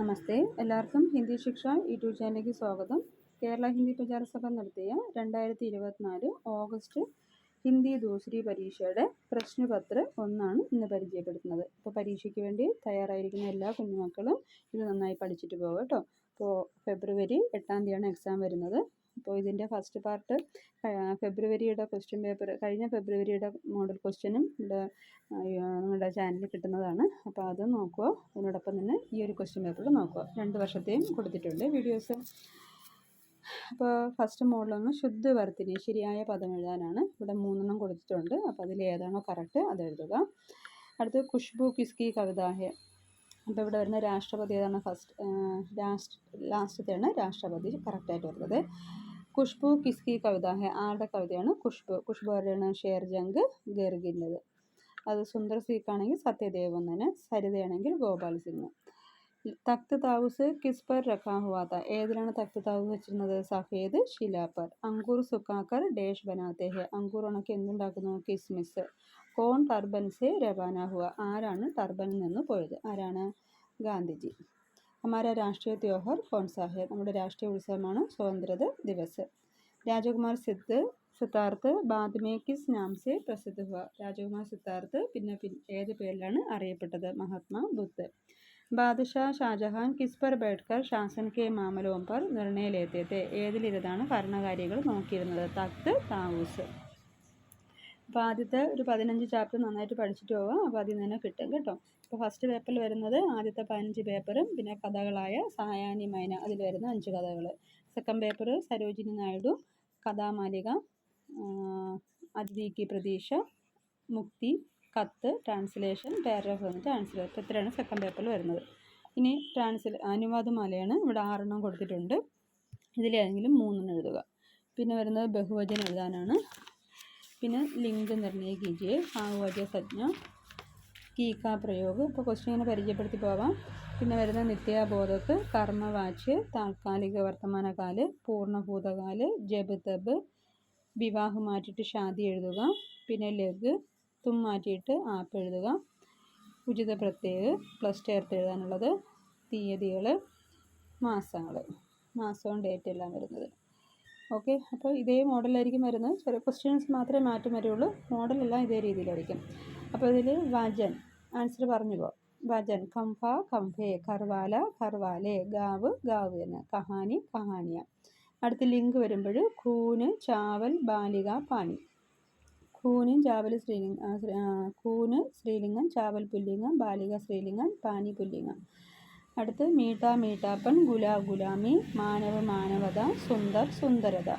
നമസ്തേ. എല്ലാവർക്കും ഹിന്ദി ശിക്ഷ യൂട്യൂബ് ചാനലിലേക്ക് സ്വാഗതം. കേരള ഹിന്ദി പ്രചാര സഭ നടത്തിയ രണ്ടായിരത്തി ഇരുപത്തിനാല് ഓഗസ്റ്റ് ഹിന്ദി ദൂസരി പരീക്ഷയുടെ പ്രശ്നപത്ര ഒന്നാണ് ഇന്ന് പരിചയപ്പെടുത്തുന്നത്. അപ്പോൾ പരീക്ഷയ്ക്ക് വേണ്ടി തയ്യാറായിരിക്കുന്ന എല്ലാ കുഞ്ഞുമക്കളും ഇത് നന്നായി പഠിച്ചിട്ട് പോകുക കേട്ടോ. അപ്പോൾ ഫെബ്രുവരി എട്ടാം തീയതിയാണ് എക്സാം വരുന്നത്. അപ്പോൾ ഇതിന്റെ ഫസ്റ്റ് പാർട്ട് ഫെബ്രുവരിയുടെ ക്വസ്റ്റ്യൻ പേപ്പർ കഴിഞ്ഞ ഫെബ്രുവരിയുടെ മോഡൽ ക്വസ്റ്റ്യനും ഇവിടെ നിങ്ങളുടെ ചാനലിൽ കിട്ടുന്നതാണ്. അപ്പോൾ അത് നോക്കുക. അതിനോടൊപ്പം തന്നെ ഈ ഒരു ക്വസ്റ്റ്യൻ പേപ്പർ നോക്കുക. രണ്ട് വർഷത്തെയും കൊടുത്തിട്ടുണ്ട് വീഡിയോസ് അപ്പോൾ ഫസ്റ്റ് മോഡലൊന്ന് ശുദ്ധ വർത്തിനി ശരിയായ പദം എഴുതാനാണ്. ഇവിടെ മൂന്നെണ്ണം കൊടുത്തിട്ടുണ്ട്. അപ്പോൾ അതിൽ ഏതാണോ കറക്റ്റ് അത് എഴുതുക. അടുത്ത് ഖുഷ്ബു കിസ്കി കവിതാഹെ അപ്പോൾ ഇവിടെ വരുന്ന രാഷ്ട്രപതി ഏതാണ് ഫസ്റ്റ് ലാസ്റ്റ് ലാസ്റ്റത്തെയാണ് രാഷ്ട്രപതി കറക്റ്റായിട്ട് വരുന്നത്. ഖുഷ്ബു കിസ്കി കവിത ആരുടെ കവിതയാണ്? ഖുഷ്ബു. ഖുഷ്ബു ആരുടെയാണ് ഷേർജംഗ് ഗർഗിന്റെത് അത് സുന്ദർ സീഖാണെങ്കിൽ സത്യദേവൻ തന്നെ സരിതയാണെങ്കിൽ ഗോപാൽ സിംഗ്. തക്ത് താവൂസ് കിസ് പർ ഏതിലാണ് തക്ത് താവൂസ് വെച്ചിരുന്നത്? സഫേദ് ഷിലാപ്പർ പർ അങ്കൂർ സുക്കാക്കർ ഡേഷ് ബനാത്തെ ഹെ. അങ്കൂർ ഉണക്കി എന്തുണ്ടാക്കുന്നു? കിസ്മിസ്. കോൺ ടർബൻസ് രബാനാഹുവ ആരാണ് ടർബനിൽ നിന്ന് പോയത്? ആരാണ് ഗാന്ധിജി? ഹമാര രാഷ്ട്രീയ ത്യോഹർ കോൺസാ ഹെ നമ്മുടെ രാഷ്ട്രീയ ഉത്സവമാണ് സ്വാതന്ത്ര്യ ദിവസ്. രാജകുമാർ സിദ്ധ് സിദ്ധാർത്ഥ് ബാദ് മേ കിസ് നാം സെ പ്രസിദ്ധ ഹുവ. രാജകുമാർ സിദ്ധാർത്ഥ് പിന്നെ ഏത് പേരിലാണ് അറിയപ്പെട്ടത്? മഹാത്മാ ബുദ്ധ്. ബാദഷാ ഷാജഹാൻ കിസ് പർ ബേഡ്കർ ഷാസൻ കെ മാമലോം പർ നിർണയ ലേത്തെ തെ ഭരണകാരികൾ നോക്കിയിരുന്നത്? തക്ത് താവൂസ്. അപ്പോൾ ആദ്യത്തെ ഒരു പതിനഞ്ച് ചാപ്റ്റർ നന്നായിട്ട് പഠിച്ചിട്ട് പോവാം. അപ്പോൾ അതിൽ നിന്ന് കിട്ടും കേട്ടോ. അപ്പോൾ ഫസ്റ്റ് പേപ്പറിൽ വരുന്നത് ആദ്യത്തെ പതിനഞ്ച് പേപ്പറും പിന്നെ കഥകളായ സായാനി മൈന അതിൽ വരുന്ന അഞ്ച് കഥകൾ. സെക്കൻഡ് പേപ്പർ സരോജിനി നായിഡു കഥാമാലിക അതിഥി കി പ്രതീക്ഷ മുക്തി കത്ത് ട്രാൻസ്ലേഷൻ പാരഗ്രാഫ് വന്ന് ട്രാൻസ്ലേറ്റ് ഇത്രയാണ് സെക്കൻഡ് പേപ്പറിൽ വരുന്നത്. ഇനി ട്രാൻസ്ലേ അനുവാദമാലയാണ് ഇവിടെ ആറെണ്ണം കൊടുത്തിട്ടുണ്ട്. ഇതിലേതെങ്കിലും മൂന്നെണ്ണം എഴുതുക. പിന്നെ വരുന്നത് ബഹുവചനം എഴുതാനാണ്. പിന്നെ ലിംഗ് നിർണയ കീജിയെ ഭാവവച സജ്ഞ കീക്ക പ്രയോഗം. ഇപ്പോൾ ക്വസ്റ്റ്യൻ ഇങ്ങനെ പരിചയപ്പെടുത്തി പോവാം. പിന്നെ വരുന്ന നിത്യാബോധത്ത് കർമ്മവാച്ച് താൽക്കാലിക വർത്തമാനകാൽ പൂർണഭൂതകാൽ ജബ് തബ് വിവാഹം മാറ്റിയിട്ട് ഷാദി എഴുതുക. പിന്നെ ലഗ് തും മാറ്റിയിട്ട് ആപ്പ് എഴുതുക. ഉചിത പ്രത്യേക പ്ലസ് ചേർത്ത് എഴുതാനുള്ളത് തീയതികൾ മാസങ്ങൾ മാസവും ഡേറ്റ് എല്ലാം വരുന്നത്. ഓക്കെ അപ്പോൾ ഇതേ മോഡലായിരിക്കും വരുന്നത്. ചില ക്വസ്റ്റ്യൻസ് മാത്രമേ മാറ്റം വരുള്ളൂ. മോഡലെല്ലാം ഇതേ രീതിയിലായിരിക്കും. അപ്പോൾ ഇതിൽ വജൻ ആൻസർ പറഞ്ഞു പോ വജൻ കംഫ കംഫേ കർവാല കർവാലെ ഗാവ് ഗാവ് എന്ന്. കഹാനി കഹാനിയ. അടുത്ത ലിങ്ക് വരുമ്പോൾ കൂന് ചാവൽ ബാലിക പാനി കൂനും ചാവൽ സ്ത്രീലിംഗം കൂന് ശ്രീലിംഗം ചാവൽ പുല്ലിംഗം ബാലിക ശ്രീലിംഗം പാനി പുല്ലിംഗം. അടുത്ത് മീട്ട മീട്ടാപ്പൻ ഗുലാ ഗുലാമി മാനവ മാനവത സുന്ദർ സുന്ദരത.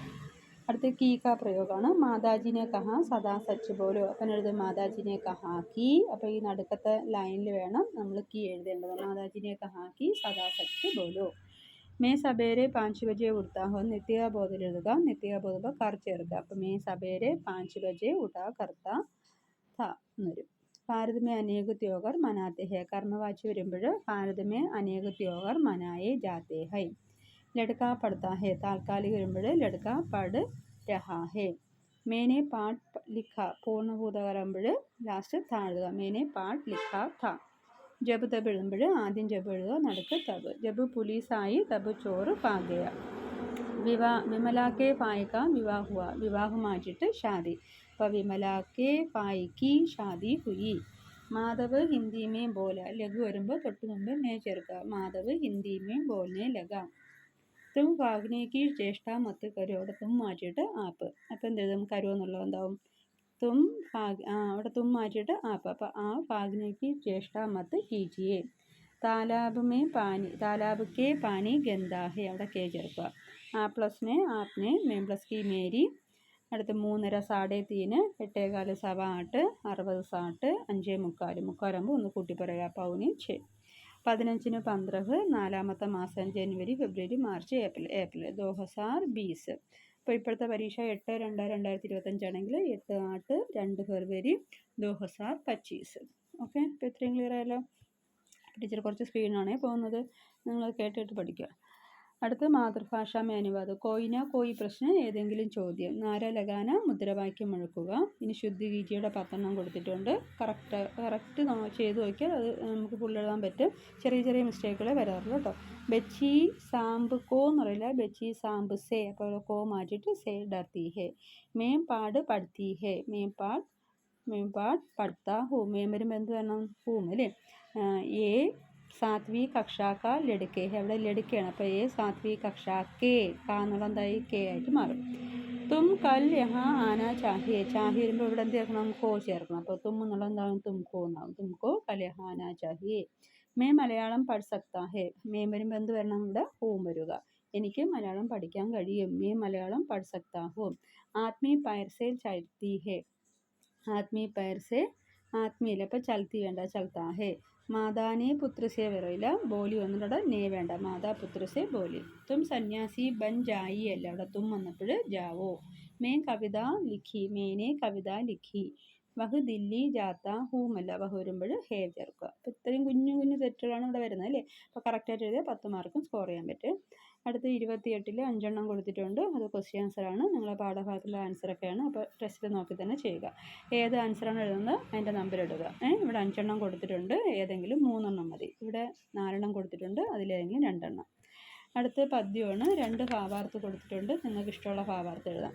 അടുത്ത് കീക്ക പ്രയോഗമാണ്. മാതാജിനെ കഹ സദാ സച്ച് പോലോ. അപ്പം എഴുതും മാതാജിനെ കഹാ കീ അപ്പോൾ ഈ നടുക്കത്തെ ലൈനിൽ വേണം നമ്മൾ കീ എഴുതേണ്ടത്. മാതാജിനെ കഹാ കി സദാ സച്ച് പോലോ. മേ സബേരെ പാഞ്ച് ബജെ ഉടുത്താഹോ ഹോ നിത്യബോധം എഴുതുക നിത്യബോധ കർ ചേർക്കുക. അപ്പം മേ സബേരെ പാഞ്ച് ബജെ ഉടാ കർത്ത ത എന്നൊരു ഭാരത് മേ അനേകത്യോഗർ ത്യോഹർ കർമ്മവാച്ച് വരുമ്പോൾ ഭാരതമേ അനേകത്യോഗർ മനായേ ജാത്തേഹൈ ലഡ്ക പഠിത്താ താൽക്കാലിക വരുമ്പോൾ ലഡ്ക പട് രഹാഹേ മേനെ പാട്ട് ലിഖ പൂർണഭൂതകരമ്പോൾ ലാസ്റ്റ് താഴുക. മേനെ പാട്ട് ലിഖ ഥ. ജബ് തബ് എഴുതുമ്പോൾ ആദ്യം ജബ് എഴുതുക നടുക്ക് തബ് ജബ് പുലീസായി തബ് ചോറ് പാകയ. വിവാ വിമലാക്കെ പായിക്ക വിവാഹുവ. വിവാഹം കെ ഷാദി കി ഷാദി ഹുയി. മാധവ് ഹിന്ദിമേ ബോല. ലഘു വരുമ്പോൾ തൊട്ട് മുമ്പ് മേ ചേർക്കുക മാധവ് ഹിന്ദിമേ ബോലിനെ ലഗ. തും വാഗ്നേക്ക് ജ്യേഷ്ഠ മത്ത് കരു. അവിടെ തും മാറ്റിയിട്ട് ആപ്പ്. അപ്പോൾ എന്ത് എഴുതും? കരു എന്നുള്ളത് എന്താവും? തും ഫാഗ് ആ അവിടെ തും മാറ്റിയിട്ട് ആപ്പ്. അപ്പോൾ ആ ഫാഗ്നേക്ക് ജ്യേഷ്ഠ മത്ത് കീജിയെ താലാബ് മേ പാനി താലാബ് കെ പാനി ഗന്ധാഹെ. അവിടെ കെ ചേർക്കുക ആ പ്ലസ് മേ ആപ്നെ മേ പ്ലസ് കി മേരി. അടുത്ത് മൂന്നര സാടേ തീന് എട്ടേകാൽ സവ ആട്ട് അറുപത് സാട്ട് അഞ്ചേ മുക്കാൽ മുക്കാലാകുമ്പോൾ ഒന്ന് കൂട്ടി പറയുക പൗനി ഛേ പതിനഞ്ചിന് പന്ത്രണ്ട് നാലാമത്തെ മാസം ജനുവരി ഫെബ്രുവരി മാർച്ച് ഏപ്രിൽ. ഏപ്രിൽ. ദോഹസാർ ബീസ്. ഇപ്പോൾ ഇപ്പോഴത്തെ പരീക്ഷ എട്ട് രണ്ട് രണ്ടായിരത്തി ഇരുപത്തഞ്ചാണെങ്കിൽ എട്ട് ആട്ട് രണ്ട് ഫെബ്രുവരി ദോഹസാർ പച്ചീസ്. ഓക്കെ? ഇപ്പോൾ ഇത്രയും ക്ലിയർ ആയല്ലോ? ടീച്ചർ കുറച്ച് സ്പീഡിനാണേ പോകുന്നത്. നിങ്ങൾ കേട്ടിട്ട് പഠിക്കുക. അടുത്ത മാതൃഭാഷാ മേനുവാദം. കോയിന കോയി പ്രശ്നം ഏതെങ്കിലും ചോദ്യം. നാര ലഗാന മുദ്രാവാക്യം മുഴക്കുക. ഇനി ശുദ്ധിഗീതിയുടെ പത്തെണ്ണം കൊടുത്തിട്ടുണ്ട്. കറക്റ്റ് കറക്റ്റ് ചെയ്ത് നോക്കിയാൽ അത് നമുക്ക് ഫുൾ എഴുതാൻ പറ്റും. ചെറിയ ചെറിയ മിസ്റ്റേക്കുകൾ വരാറുള്ളൂ കേട്ടോ. ബച്ചി സാമ്പ് കോ എന്ന് പറയില്ല. ബച്ചി സാമ്പ് സേ. അപ്പോൾ കോ മാറ്റിയിട്ട് സേ ഡർത്തി ഹേ. മേം പാട് പഠത്തി ഹേ. മേം പാട് മേം പാട് പഠിത്താ ഹൂ. മേം വരുമ്പോൾ എന്ത് വരണം? ഹൂം അല്ലേ? ഏ സാത്വി കക്ഷാക്ക ലടുക്കെ അവിടെ ലടുക്കയാണ് അപ്പോൾ ഏ സാത്വി കക്ഷാക്കേ കാ എന്നുള്ള എന്തായി കെ ആയിട്ട് മാറും. തും കൽ യഹ ആന ചാഹിയെ. ചാഹി വരുമ്പോൾ ഇവിടെ എന്ത് ചേർക്കണം? കോ ചേർക്കണം. അപ്പോൾ തും എന്നുള്ള എന്താണ് തും കോ എന്നാവും. തും കോ കൽ യഹ ആന ചാഹിയെ. മേ മലയാളം പഠ സക്താ ഹേ. മേ വരുമ്പോൾ എന്ത് വരണം ഇവിടെ? ഹൂം വരിക. എനിക്ക് മലയാളം പഠിക്കാൻ കഴിയും. മേ മലയാളം പഠ സക്താ ഹൂം. ആത്മീ പൈർസേ ചൽത്തി ഹേ. ആത്മീ പൈർസേ ആത്മീയില്ല അപ്പോൾ ചൽത്തി വേണ്ട. ചൽത്താ ഹേ. മാതാനെ പുത്രസേ വരില്ല ബോലി വന്നിട്ട് നേ വേണ്ട. മാതാ പുത്രസേ ബോലി. തും സന്യാസി ബൻ ജായി അല്ല. അവിടെ തും വന്നപ്പോൾ ജാവോ. മേ കവിത ലിഖി. മേനെ കവിത ലിഖി. വഹ് ദില്ലി ജാത്ത ഹൂമല്ല. വഹ് വരുമ്പോൾ ഹേ ചേർക്കുക. അപ്പോൾ ഇത്രയും കുഞ്ഞു കുഞ്ഞു തെറ്റുകളാണ് ഇവിടെ വരുന്നത് അല്ലേ? അപ്പോൾ കറക്റ്റായിട്ട് എഴുതിയാൽ പത്ത് മാർക്കും സ്കോർ ചെയ്യാൻ പറ്റും. അടുത്ത ഇരുപത്തിയെട്ടിൽ അഞ്ചെണ്ണം കൊടുത്തിട്ടുണ്ട്. അത് ക്വസ്റ്റ്യൻ ആൻസറാണ് നിങ്ങളെ പാഠഭാഗത്തുള്ള ആൻസറൊക്കെയാണ് അപ്പോൾ ടെസ്റ്റിൽ നോക്കി തന്നെ ചെയ്യുക. ഏത് ആൻസറാണ് എഴുതുന്നത്? അതിന്റെ നമ്പർ ഇടുക. ഇവിടെ അഞ്ചെണ്ണം കൊടുത്തിട്ടുണ്ട്. ഏതെങ്കിലും മൂന്നെണ്ണം മതി. ഇവിടെ നാലെണ്ണം കൊടുത്തിട്ടുണ്ട്. അതിലേതെങ്കിലും രണ്ടെണ്ണം. അടുത്ത പദ്യമാണ്. രണ്ട് ഭാവാർത്ഥ കൊടുത്തിട്ടുണ്ട്. നിങ്ങൾക്ക് ഇഷ്ടമുള്ള ഭാവാർത്ഥം എഴുതാം.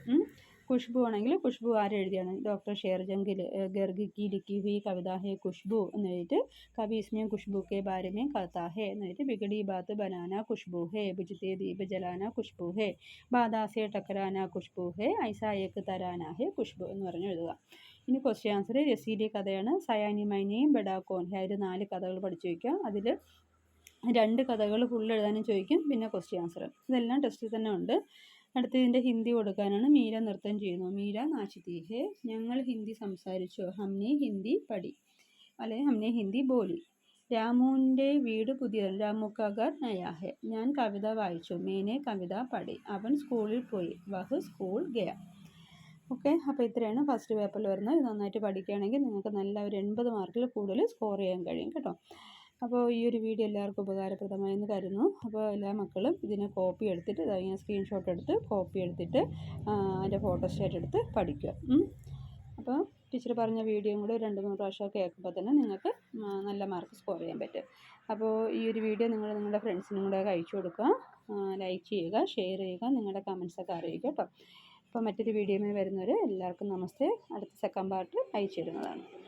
ഖുഷ്ബു ആണെങ്കിൽ ഖുഷ്ബു ആരെഴുതിയാണ് ഡോക്ടർ ഷേർജംഗിൽ ഗർഗ് കി ലിക്കി ഹുയി കവിത ഹേ ഖുഷ്ബു എന്ന് എഴുതിയിട്ട് കവി ഇസ്മേ ഖുഷ്ബു കെ ബാരെ മേ കഥ ഹേ എന്ന് എഴുതിയിട്ട് ബിഗടി ബാത്ത് ബനാന ഖുഷ്ബു ഹേ ബുജ്തേ ദീപ ജലാന ഖുഷ്ബു ഹേ ബാദാസെ ടക്കരാന ഖുഷ്ബു ഹേ ഐസായേക്ക് തരാന ഹേ ഖുഷ്ബു എന്ന് പറഞ്ഞ് എഴുതുക. ഇനി ക്വസ്റ്റ്യൻ ആൻസർ രസീലി കഥയാണ്. സയാനി മൈനയും ബഡാക്കോൻ ഹേ അതിൽ നാല് കഥകൾ പഠിച്ചു വയ്ക്കുക അതിൽ രണ്ട് കഥകൾ ഫുൾ എഴുതാനും ചോദിക്കും. പിന്നെ ക്വസ്റ്റ്യൻ ആൻസർ ഇതെല്ലാം ടെസ്റ്റിൽ തന്നെ ഉണ്ട്. അടുത്ത ഇതിന്റെ ഹിന്ദി കൊടുക്കാനാണ് മീര നൃത്തം ചെയ്യുന്നു മീര നാച്ചിത്തി ഹേ ഞങ്ങൾ ഹിന്ദി സംസാരിച്ചു. ഹംനെ ഹിന്ദി പടി അല്ലെ ഹംനെ ഹിന്ദി ബോലി. രാമുവിന്റെ വീട് പുതിയതാണ്. കഗർ നയാഹെ. ഞാൻ കവിത വായിച്ചു. മേനെ കവിത പടി അവൻ സ്കൂളിൽ പോയി. വഹ് സ്കൂൾ ഗയ. ഓക്കെ അപ്പോൾ ഇത്രയാണ് ഫസ്റ്റ് പേപ്പറിൽ വരുന്നത്. ഇത് നന്നായിട്ട് പഠിക്കുകയാണെങ്കിൽ നിങ്ങൾക്ക് നല്ല ഒരു എൺപത് മാർക്കിൽ കൂടുതൽ സ്കോർ ചെയ്യാൻ കഴിയും കേട്ടോ. അപ്പോൾ ഈ ഒരു വീഡിയോ എല്ലാവർക്കും ഉപകാരപ്രദമായെന്ന് കരുതുന്നു. അപ്പോൾ എല്ലാ മക്കളും ഇതിനെ കോപ്പി എടുത്തിട്ട് ഇങ്ങനെ സ്ക്രീൻഷോട്ട് എടുത്ത് കോപ്പി എടുത്തിട്ട് അതിന്റെ ഫോട്ടോസ്റ്റാറ്റ് എടുത്ത് പഠിക്കുക. അപ്പോൾ ടീച്ചർ പറഞ്ഞ വീഡിയോയും കൂടെ രണ്ട് മൂന്ന് പ്രാവശ്യം കേൾക്കുമ്പോൾ തന്നെ നിങ്ങൾക്ക് നല്ല മാർക്ക് സ്കോർ ചെയ്യാൻ പറ്റും. അപ്പോൾ ഈ ഒരു വീഡിയോ നിങ്ങൾ നിങ്ങളുടെ ഫ്രണ്ട്സിനും കൂടെ അയച്ചു കൊടുക്കുക. ലൈക്ക് ചെയ്യുക ഷെയർ ചെയ്യുക നിങ്ങളുടെ കമൻസൊക്കെ അറിയിക്കുക കേട്ടോ. അപ്പോൾ മറ്റൊരു വീഡിയോയുമായി വരുന്നവർ എല്ലാവർക്കും നമസ്തേ. അടുത്ത സെക്കൻഡ് പാർട്ട് അയച്ചു തരുന്നതാണ്.